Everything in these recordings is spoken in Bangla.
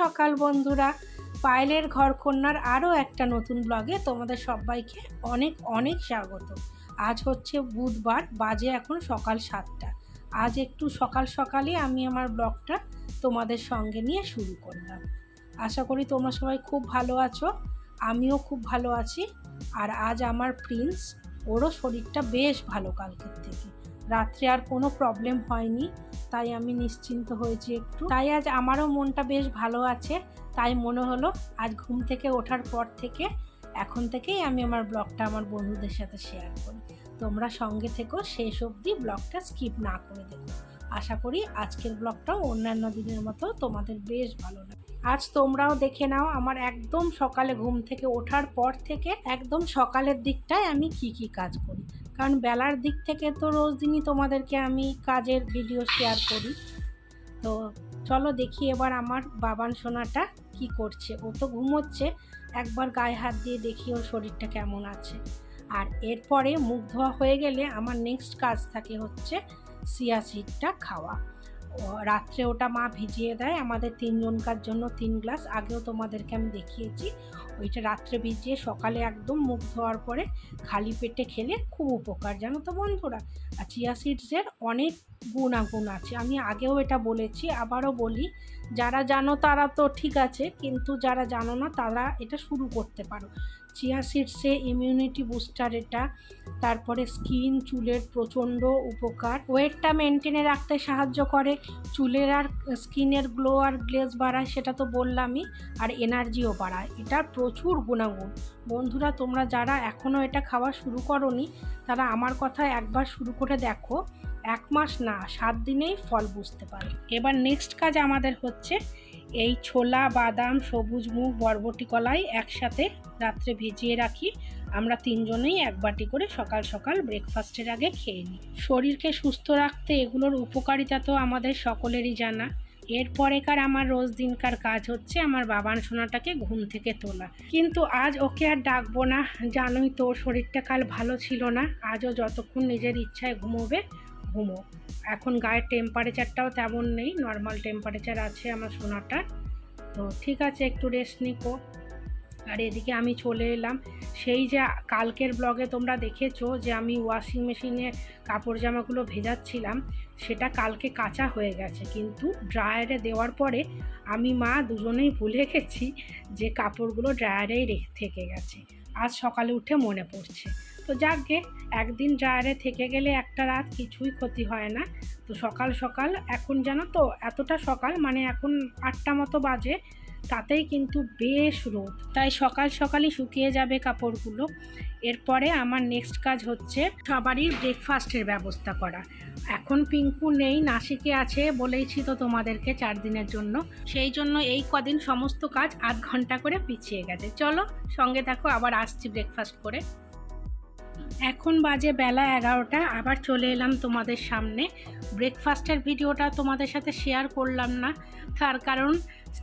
সকাল বন্ধুরা। পায়েলের ঘর কন্যার আরও একটা নতুন ব্লগে তোমাদের সবাইকে অনেক অনেক স্বাগত। আজ হচ্ছে বুধবার, বাজে এখন সকাল সাতটা। আজ একটু সকাল সকালে আমি আমার ব্লগটা তোমাদের সঙ্গে নিয়ে শুরু করলাম। আশা করি তোমরা সবাই খুব ভালো আছো, আমিও খুব ভালো আছি। আর আজ আমার প্রিন্স, ওরও শরীরটা বেশ ভালো কালকের থেকে। রাত্রে আর কোনো প্রবলেম হয়নি, তাই আমি নিশ্চিন্ত হয়েছি একটু। তাই আজ আমারও মনটা বেশ ভালো আছে, তাই মনে হলো আজ ঘুম থেকে ওঠার পর থেকে এখন থেকেই আমি আমার ব্লগটা আমার বন্ধুদের সাথে শেয়ার করি। তোমরা সঙ্গে থেকো, শেষ অবধি ব্লগটা স্কিপ না করে দেখো। আশা করি আজকের ব্লগটাও অন্যান্য দিনের মতো তোমাদের বেশ ভালো লাগে। আজ তোমরাও দেখে নাও আমার একদম সকালে ঘুম থেকে ওঠার পর থেকে একদম সকালের দিকটায় আমি কি কি কাজ করি। কারণ বেলার দিক থেকে তো রোজ দিনই তোমাদেরকে আমি কাজের ভিডিও শেয়ার করি। তো চলো দেখি এবার আমার বাবান সোনাটা কি করছে। ও তো ঘুমোচ্ছে, একবার গায়ে হাত দিয়ে দেখি ওর শরীরটা কেমন আছে। আর এরপরে মুখ ধোয়া হয়ে গেলে আমার নেক্সট কাজ থাকে হচ্ছে সিয়া সিডটা খাওয়া। রাত্রে ওটা মা ভিজিয়ে দেয়। আমাদের তিনজনকার জন্য তিন গ্লাস। আগেও তোমাদেরকে আমি দেখিয়েছি। ওইটা রাত্রে ভিজিয়ে সকালে একদম মুখ ধোয়ার পরে খালি পেটে খেলে খুব উপকার। জানো তো বন্ধুরা? আর চিয়া সিডসের অনেক গুণাগুণ আছে। আমি আগেও এটা বলেছি, আবারও বলি। যারা জানো তারা তো ঠিক আছে, কিন্তু যারা জানো না তারা এটা শুরু করতে পারো। চিয়া সিডসে ইমিউনিটি বুস্টার এটা। তারপরে স্কিন চুলের প্রচণ্ড উপকার। ওয়েটটা মেনটেনে রাখতে সাহায্য করে। চুলের আর স্কিনের গ্লো আর গ্লেজ বাড়ায়, সেটা তো বললামই। আর এনার্জিও বাড়ায়। এটার প্রচুর গুণাগুণ। বন্ধুরা, তোমরা যারা এখনও এটা খাওয়া শুরু করনি, তারা আমার কথা একবার শুরু করে দেখো। এক মাস না, সাত দিনেই ফল বুঝতে পারে। এবার নেক্সট কাজ আমাদের হচ্ছে এই ছোলা, বাদাম, সবুজ মুগ, বরবটি কলাই একসাথে রাত্রে ভিজিয়ে রাখি। আমরা তিনজনেই এক বাটি করে সকাল সকাল ব্রেকফাস্টের আগে খেয়ে নিই। শরীরকে সুস্থ রাখতে এগুলোর উপকারিতা তো আমাদের সকলেরই জানা। এরপরেকার আমার রোজ দিনকার কাজ হচ্ছে আমার বাবান সোনাটাকে ঘুম থেকে তোলা। কিন্তু আজ ওকে আর ডাকবো না। জানোই তো, শরীরটা কাল ভালো ছিল না। আজও যতক্ষণ নিজের ইচ্ছায় ঘুমোবে ঘুমো। এখন গায়ের টেম্পারেচারটাও তেমন নেই নর্মাল টেম্পারেচার আছে আমার সোনাটা তো ঠিক আছে, একটু রেস্ট নিকো। আর এদিকে আমি চলে এলাম। সেই যে কালকের ব্লগে তোমরা দেখেছ যে আমি ওয়াশিং মেশিনে কাপড় জামাগুলো ভেজাচ্ছিলাম, সেটা কালকে কাঁচা হয়ে গেছে। কিন্তু ড্রায়ারে দেওয়ার পরে আমি মা দুজনেই ভুলে গেছি যে কাপড়গুলো ড্রায়ারেই থেকে গেছে। আজ সকালে উঠে মনে পড়ছে। তো যাকগে, একদিন ড্রায়ারে থেকে গেলে একটা রাত কিছুই ক্ষতি হয় না। তো সকাল সকাল, এখন জানো তো, এতটা সকাল মানে এখন আটটা মতো বাজে, তাতেই কিন্তু বেশ রোদ। তাই সকাল সকালই শুকিয়ে যাবে কাপড়গুলো। এরপরে আমার নেক্সট কাজ হচ্ছে সবারই ব্রেকফাস্টের ব্যবস্থা করা। এখন পিঙ্কু নেই, নাসিকে আছে বলেইছি তো তোমাদেরকে চার দিনের জন্য। সেই জন্য এই কদিন সমস্ত কাজ আধ ঘণ্টা করে পিছিয়ে গেছে। চলো, সঙ্গে থাকো, আবার আসছি ব্রেকফাস্ট করে। এখন বাজে বেলা এগারোটা, আবার চলে এলাম তোমাদের সামনে। ব্রেকফাস্টের ভিডিওটা তোমাদের সাথে শেয়ার করলাম না। তার কারণ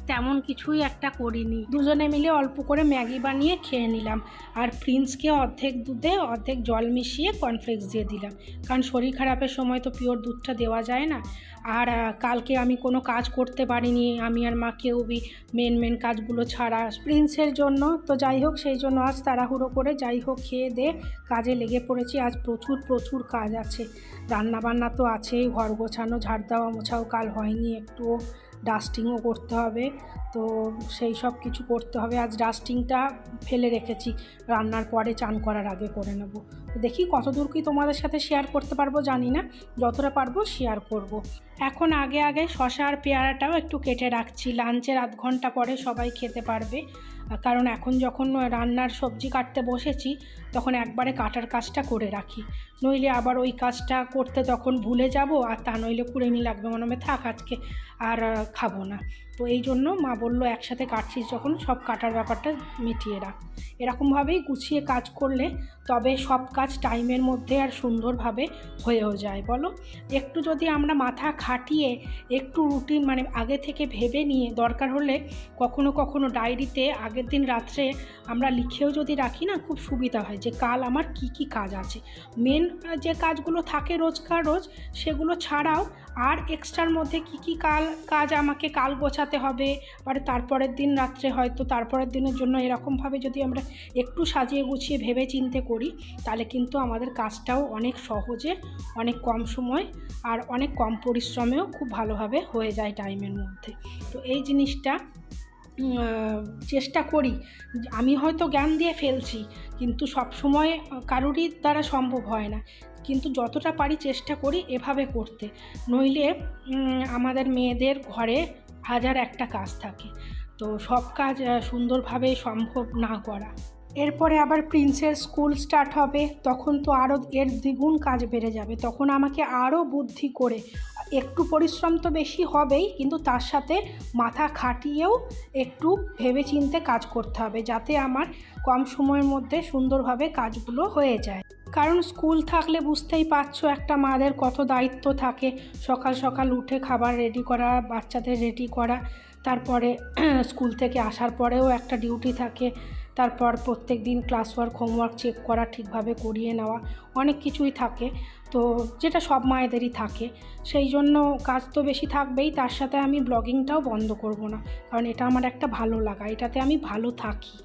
তেমন কিছুই একটা করিনি। দুজনে মিলে অল্প করে ম্যাগি বানিয়ে খেয়ে নিলাম আর প্রিন্সকে অর্ধেক দুধে অর্ধেক জল মিশিয়ে কর্নফ্লেক্স দিয়ে দিলাম। কারণ শরীর খারাপের সময় তো পিওর দুধটা দেওয়া যায় না। আর কালকে আমি কোনো কাজ করতে পারিনি। আমি আর মা কেউ বি মেন মেন কাজগুলো ছাড়া প্রিন্সের জন্য। তো যাই হোক, সেই জন্য আজ তাড়াহুড়ো করে যাই হোক, খেয়ে দে, কাজে লেগে পড়েছি। আজ প্রচুর প্রচুর কাজ আছে। রান্না বান্না তো আছেই, ঘর গোছানো, ঝাড় দেওয়া, মোছাও কাল হয়নি একটুও। ডাস্টিংও করতে হবে। তো সেই সব কিছু করতে হবে। আজ ডাস্টিংটা ফেলে রেখেছি। রান্নার পরে চান করার আগে করে নেব। দেখি কতদূর কি তোমাদের সাথে শেয়ার করতে পারব জানি না। যতটা পারব শেয়ার করব। এখন আগে আগে শশা আর পেয়ারাটাও একটু কেটে রাখছি। লাঞ্চের আধ ঘণ্টা পরে সবাই খেতে পারবে। কারণ এখন যখন রান্নার সবজি কাটতে বসেছি, তখন একবারে কাটার কাজটা করে রাখি। নইলে আবার ওই কাজটা করতে তখন ভুলে যাব, আর তা নইলে কুড়েমি লাগবে, মনে হবে থাক আজকে আর খাব না। তো এই জন্য মা বলল, একসাথে কাটছিস যখন, সব কাটার ব্যাপারটা মিটিয়ে রাখ। এরকমভাবেই গুছিয়ে কাজ করলে তবে সব কাজ টাইমের মধ্যে আর সুন্দরভাবে হয়েও যায়, বলো? একটু যদি আমরা মাথা খাটিয়ে একটু রুটিন মানে আগে থেকে ভেবে নিয়ে দরকার হলে কখনো কখনো ডায়েরিতে আগের দিন রাত্রে আমরা লিখেও যদি রাখি না, খুব সুবিধা হয় যে কাল আমার কি কি কাজ আছে। মেন যে কাজগুলো থাকে রোজকার রোজ, সেগুলো ছাড়াও আর এক্সট্রার মধ্যে কি কি কাল, কাজ আমাকে কাল গোছাতে হবে? আর তারপরের দিন রাত্রে হয়তো তারপরের দিনের জন্য এরকমভাবে যদি আমরা একটু সাজিয়ে গুছিয়ে ভেবে চিনতে করি, তাহলে কিন্তু আমাদের কাজটাও অনেক সহজে, অনেক কম সময় আর অনেক কম পরিশ্রমেও খুব ভালোভাবে হয়ে যায় টাইমের মধ্যে। তো এই জিনিসটা চেষ্টা করি। আমি হয়তো জ্ঞান দিয়ে ফেলছি, কিন্তু সব সময় কারোরই দ্বারা সম্ভব হয় না। কিন্তু যতটা পারি চেষ্টা করি এভাবে করতে। নইলে আমাদের মেয়েদের ঘরে হাজার একটা কাজ থাকে। তো সব কাজ সুন্দরভাবে সম্ভব না করা। এরপরে আবার প্রিন্সের স্কুল স্টার্ট হবে, তখন তো আরও এর দ্বিগুণ কাজ বেড়ে যাবে। তখন আমাকে আরও বুদ্ধি করে, একটু পরিশ্রম তো বেশি হবেই, কিন্তু তার সাথে মাথা খাটিয়েও একটু ভেবে চিনতে কাজ করতে হবে, যাতে আমার কম সময়ের মধ্যে সুন্দরভাবে কাজগুলো হয়ে যায়। কারণ স্কুল থাকলে বুঝতেই পারছ একটা মাদের কত দায়িত্ব থাকে। সকাল সকাল উঠে খাবার রেডি করা, বাচ্চাদের রেডি করা। তারপরে স্কুল থেকে আসার পরেও একটা ডিউটি থাকে। তারপর প্রত্যেক দিন ক্লাস ওয়ার্ক হোমওয়ার্ক চেক করা, ঠিকভাবে করিয়ে নেওয়া। অনেক কিছুই থাকে। তো যেটা সব মায়েদেরই থাকে। সেই জন্য কাজ তো বেশি থাকবেই। তার সাথে আমি ব্লগিংটাও বন্ধ করব না। কারণ এটা আমার একটা ভালো লাগা। এটাতে আমি ভালো থাকি।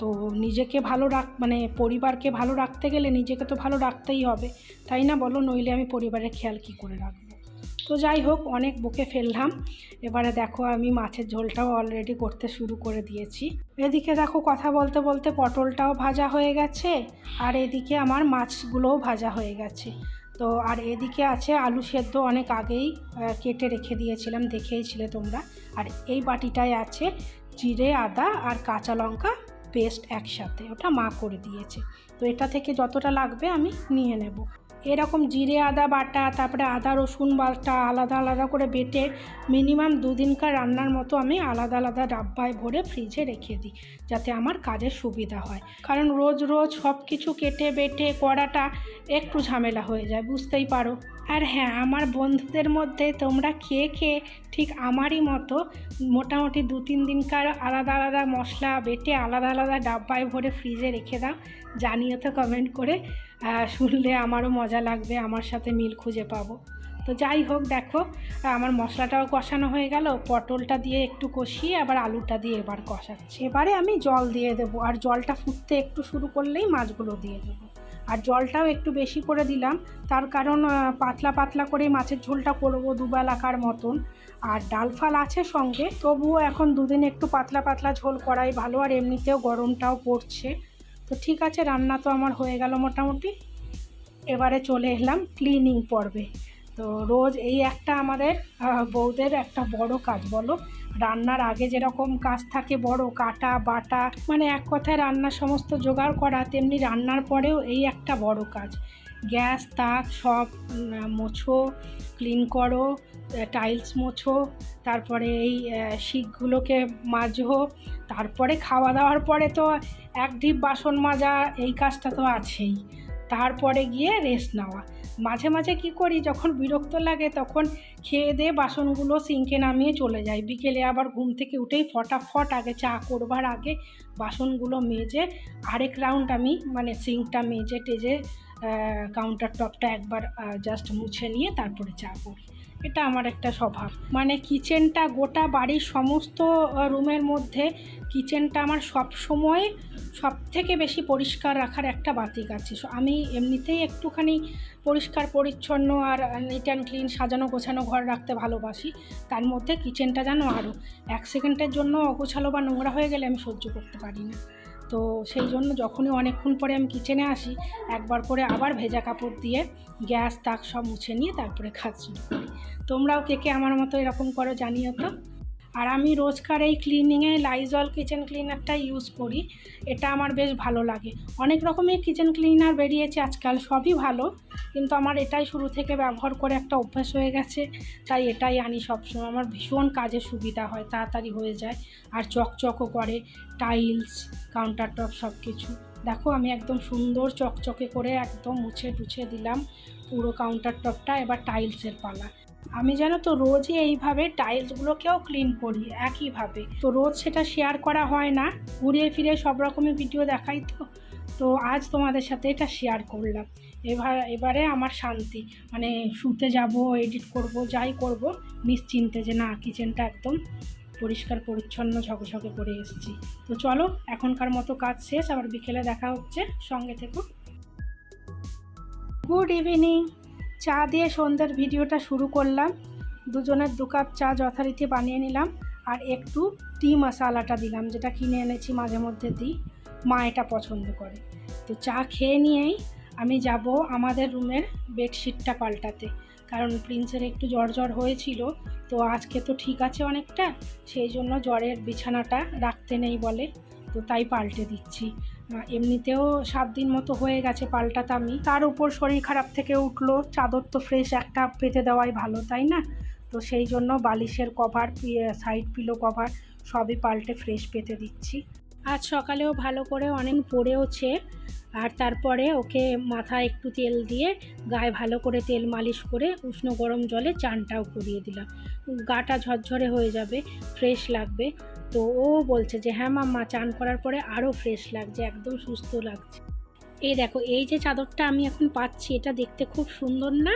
তো নিজেকে ভালো রাখ মানে পরিবারকে ভালো রাখতে গেলে নিজেকে তো ভালো রাখতেই হবে। তাই না বলো? নইলে আমি পরিবারের খেয়াল কী করে রাখব? তো যাই হোক, অনেক বুকে ফেললাম। এবারে দেখো আমি মাছের ঝোলটাও অলরেডি করতে শুরু করে দিয়েছি। এদিকে দেখো কথা বলতে বলতে পটলটাও ভাজা হয়ে গেছে, আর এদিকে আমার মাছগুলোও ভাজা হয়ে গেছে। তো আর এদিকে আছে আলু সেদ্ধ অনেক আগেই কেটে রেখে দিয়েছিলাম, দেখেইছিলে তোমরা। আর এই বাটিটায় আছে জিরে, আদা আর কাঁচা লঙ্কা পেস্ট একসাথে ওটা মা করে দিয়েছে। তো এটা থেকে যতটা লাগবে আমি নিয়ে নেব। এরকম জিরে, আদা বাটা, তারপরে আদা, রসুন বাটা আলাদা আলাদা করে বেটে মিনিমাম দুদিনকার রান্নার মতো আমি আলাদা আলাদা ডাব্বায় ভরে ফ্রিজে রেখে দিই, যাতে আমার কাজের সুবিধা হয়। কারণ রোজ রোজ সব কিছু কেটে বেটে করাটা একটু ঝামেলা হয়ে যায়, বুঝতেই পারো। আর হ্যাঁ আমার বন্ধুদের মধ্যে তোমরা খেয়ে খেয়ে ঠিক আমারই মতো মোটামুটি দু তিন দিনকার আলাদা আলাদা মশলা বেটে আলাদা আলাদা ডাব্বায় ভরে ফ্রিজে রেখে দাও, জানিও তো কমেন্ট করে। শুনলে আমারও মজা লাগবে, আমার সাথে মিল খুঁজে পাবো। তো যাই হোক, দেখো, আমার মশলাটাও কষানো হয়ে গেল, পটলটা দিয়ে একটু কষিয়ে আবার আলুটা দিয়ে এবার কষাচ্ছি। এবারে আমি জল দিয়ে দেবো, আর জলটা ফুটতে একটু শুরু করলেই মাছগুলো দিয়ে দেবো। আর জলটাও একটু বেশি করে দিলাম, তার কারণ পাতলা পাতলা করে মাছের ঝোলটা করব দুবেলাকার মতন। আর ডাল ফাল আছে সঙ্গে, তবুও এখন দুদিন একটু পাতলা পাতলা ঝোল করাই ভালো, আর এমনিতেও গরমটাও পড়ছে। তো ঠিক আছে, রান্না তো আমার হয়ে গেল মোটামুটি। এবারে চলে এলাম ক্লিনিং পর্বে। তো রোজ এই একটা আমাদের বউদের একটা বড় কাজ বলো। রান্নার আগে যেরকম কাজ থাকে বড়, কাটা, বাটা মানে এক কথায় রান্নার সমস্ত জোগাড় করা, তেমনি রান্নার পরেও এই একটা বড় কাজ। গ্যাস, তাক সব মোছো, ক্লিন করো টাইলস মোছো, তারপরে এই শিখগুলোকে মাজো, তারপরে খাওয়া দাওয়ার পরে তো এক ঢিপ বাসন মাজা, এই কাজটা তো আছেই। তারপরে গিয়ে রেস্ট নেওয়া। মাঝে মাঝে কি করি, যখন বিরক্ত লাগে তখন খেয়ে দিয়ে বাসনগুলো সিঙ্কে নামিয়ে চলে যাই। বিকেলে আবার ঘুম থেকে উঠেই ফটাফট আগে চা করবার আগে বাসনগুলো মেজে আরেক রাউন্ড আমি মানে সিঙ্কটা মেজে টেজে কাউন্টার টপটা একবার জাস্ট মুছে নিয়ে তারপরে চা করি। এটা আমার একটা স্বভাব। মানে কিচেনটা গোটা বাড়ির সমস্ত রুমের মধ্যে কিচেনটা আমার সব সময় সব থেকে বেশি পরিষ্কার রাখার একটা বাতিক আছে। আমি এমনিতেই একটুখানি পরিষ্কার, পরিচ্ছন্ন আর নিট অ্যান্ড ক্লিন সাজানো, গোছানো ঘর রাখতে ভালোবাসি। তার মধ্যে কিচেনটা যেন আরও এক সেকেন্ডের জন্য অগোছালো বা নোংরা হয়ে গেলে আমি সহ্য করতে পারি না। তো সেই জন্য যখনই অনেকক্ষণ পরে আমি কিচেনে আসি, একবার করে আবার ভেজা কাপড় দিয়ে গ্যাস, তাক সব মুছে নিয়ে তারপরে করি তোমরাও কে কে আমার মতো এরকম করো জানিও তো। আর আমি রোজকার এই ক্লিনিংয়ে লাইজল কিচেন ক্লিনারটা ইউজ করি। এটা আমার বেশ ভালো লাগে। অনেক রকমের কিচেন ক্লিনার বেরিয়েছে আজকাল, সবই ভালো। কিন্তু আমার এটাই শুরু থেকে ব্যবহার করে একটা অভ্যাস হয়ে গেছে। তাই এটাই আনি সবসময়। আমার ভীষণ কাজে সুবিধা হয়, তাড়াতাড়ি হয়ে যায়। আর চকচকও করে টাইলস কাউন্টার টপ সব কিছু দেখো, আমি একদম সুন্দর চকচকে করে একদম মুছে টুছে দিলাম পুরো কাউন্টার টপটা এবার টাইলসের পালা। আমি যেন তো রোজই এইভাবে টাইলসগুলোকেও ক্লিন করি একইভাবে। তো রোজ সেটা শেয়ার করা হয় না, ঘুরিয়ে ফিরে সব রকমের ভিডিও দেখাই তো। তো আজ তোমাদের সাথে এটা শেয়ার করলাম। এবার, এবারে আমার শান্তি। মানে শুতে যাব, এডিট করব, যাই করব, নিশ্চিন্তে যে না, কিচেনটা একদম পরিষ্কার, পরিচ্ছন্ন, ঝকঝকে করে এসেছি। তো চলো, এখনকার মতো কাজ শেষ। আবার বিকেলে দেখা হচ্ছে। সঙ্গে থেকো। Good evening. চা দিয়ে সন্ধ্যের ভিডিওটা শুরু করলাম। দুজনের দু কাপ চা যথারীতি বানিয়ে নিলাম আর একটু টি মশালাটা দিলাম, যেটা কিনে এনেছি মাঝে মধ্যে দিই, মা এটা পছন্দ করে। তো চা খেয়ে নিয়েই আমি যাব আমাদের রুমের বেডশিটটা পাল্টাতে। কারণ প্রিন্সের একটু জ্বর জ্বর হয়েছিল, তো আজকে তো ঠিক আছে অনেকটা, সেই জন্য জ্বরের বিছানাটা রাখতে নেই বলে, তো তাই পাল্টে দিচ্ছি। এমনিতেও সাত দিন মতো হয়ে গেছে পাল্টাতামই তার উপর শরীর খারাপ থেকে উঠল, চাদর তো ফ্রেশ একটা পেতে দেওয়াই ভালো, তাই না? তো সেই জন্য বালিশের কভার সাইড পিলো কভার সবই পাল্টে ফ্রেশ পেতে দিচ্ছি। আজ সকালেও ভালো করে অনেক পড়েওছে, আর তারপরে ওকে মাথায় একটু তেল দিয়ে গায়ে ভালো করে তেল মালিশ করে উষ্ণ গরম জলে চানটাও করিয়ে দিলাম। গাটা ঝরঝরে হয়ে যাবে ফ্রেশ লাগবে। তো ও বলছে যে হ্যাঁ মাম্মা চান করার পরে আরও ফ্রেশ লাগছে, একদম সুস্থ লাগছে। এই দেখো, এই যে চাদরটা আমি এখন পাচ্ছি, এটা দেখতে খুব সুন্দর না?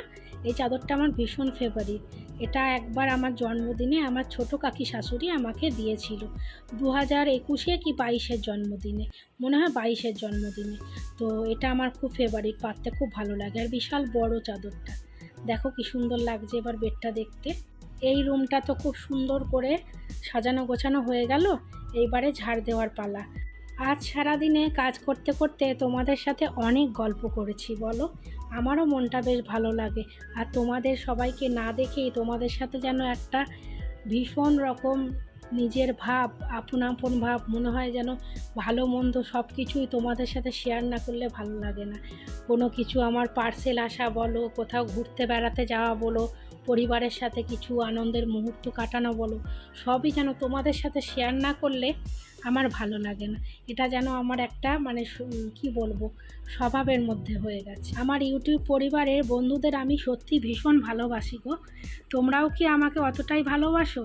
এই চাদরটা আমার ভীষণ ফেভারিট এটা একবার আমার জন্মদিনে আমার ছোট কাকি শাশুড়ি আমাকে দিয়েছিল দু হাজার একুশে কি বাইশের জন্মদিনে, মনে হয় বাইশের জন্মদিনে। তো এটা আমার খুব ফেভারিট পাততে খুব ভালো লাগে। আর বিশাল বড় চাদরটা, দেখো কি সুন্দর লাগছে এবার বেডটা দেখতে। এই রুমটা তো খুব সুন্দর করে সাজানো গোছানো হয়ে গেল, এইবারে ঝাড় দেওয়ার পালা। আজ সারাদিনে কাজ করতে করতে তোমাদের সাথে অনেক গল্প করেছি, বলো? আমারও মনটা বেশ ভালো লাগে। আর তোমাদের সবাইকে না দেখেই তোমাদের সাথে যেন একটা ভীষণ রকম নিজের ভাব, আপন আপন ভাব, মনে হয় যেন ভালো মন্দ সব কিছুই তোমাদের সাথে শেয়ার না করলে ভালো লাগে না। কোনো কিছু আমার পার্সেল আসা বলো, কোথাও ঘুরতে বেড়াতে যাওয়া বলো পরিবারের সাথে কিছু আনন্দের মুহূর্ত কাটানো বলো, সবই যেন তোমাদের সাথে শেয়ার না করলে আমার ভালো লাগে না। এটা যেন আমার একটা মানে কি বলব, স্বভাবের মধ্যে হয়ে গেছে। আমার ইউটিউব পরিবারের বন্ধুদের আমি সত্যি ভীষণ ভালোবাসি গো। তোমরাও কি আমাকে অতটাই ভালোবাসো?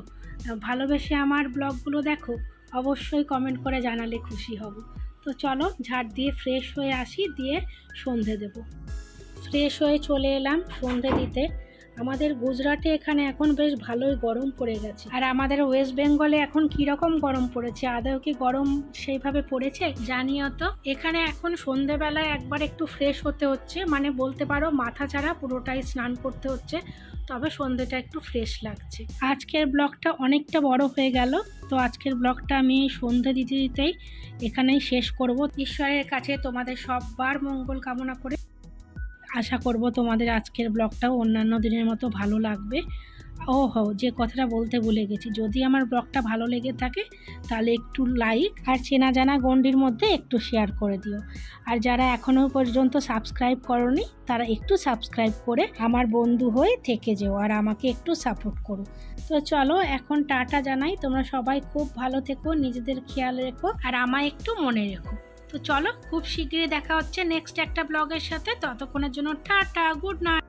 ভালোবেসে আমার ব্লগগুলো দেখো, অবশ্যই কমেন্ট করে জানালে খুশি হব। তো চলো, ঝাড় দিয়ে ফ্রেশ হয়ে আসি, দিয়ে সন্ধে দেব। ফ্রেশ হয়ে চলে এলাম সন্ধে দিতে। আমাদের গুজরাটে এখানে এখন বেশ ভালোই গরম পড়ে গেছে। আর আমাদের ওয়েস্ট বেঙ্গলে এখন কীরকম গরম পড়েছে? আদৌ কি গরম সেইভাবে পড়েছে? জানিও তো। এখানে এখন সন্ধেবেলায় একবার একটু ফ্রেশ হতে হচ্ছে। মানে বলতে পারো মাথা ছাড়া পুরোটাই স্নান করতে হচ্ছে। তবে সন্ধেটা একটু ফ্রেশ লাগছে। আজকের ব্লগটা অনেকটা বড় হয়ে গেল। তো আজকের ব্লগটা আমি সন্ধে দিতে দিতেই এখানেই শেষ করব। ঈশ্বরের কাছে তোমাদের সববার মঙ্গল কামনা করে আশা করব তোমাদের আজকের ব্লগটাও অন্যান্য দিনের মতো ভালো লাগবে। ও হো যে কথাটা বলতে ভুলে গেছি। যদি আমার ব্লগটা ভালো লেগে থাকে, তাহলে একটু লাইক আর চেনা জানা গণ্ডির মধ্যে একটু শেয়ার করে দিও। আর যারা এখনও পর্যন্ত সাবস্ক্রাইব করনি, তারা একটু সাবস্ক্রাইব করে আমার বন্ধু হয়ে থেকে যেও আর আমাকে একটু সাপোর্ট করো। তো চলো, এখন টাটা জানাই। তোমরা সবাই খুব ভালো থেকো, নিজেদের খেয়াল রেখো আর আমায় একটু মনে রেখো। তো চলো, খুব শীঘ্রই দেখা হচ্ছে নেক্সট একটা ব্লগের সাথে। ততক্ষণের জন্য টাটা গুড নাইট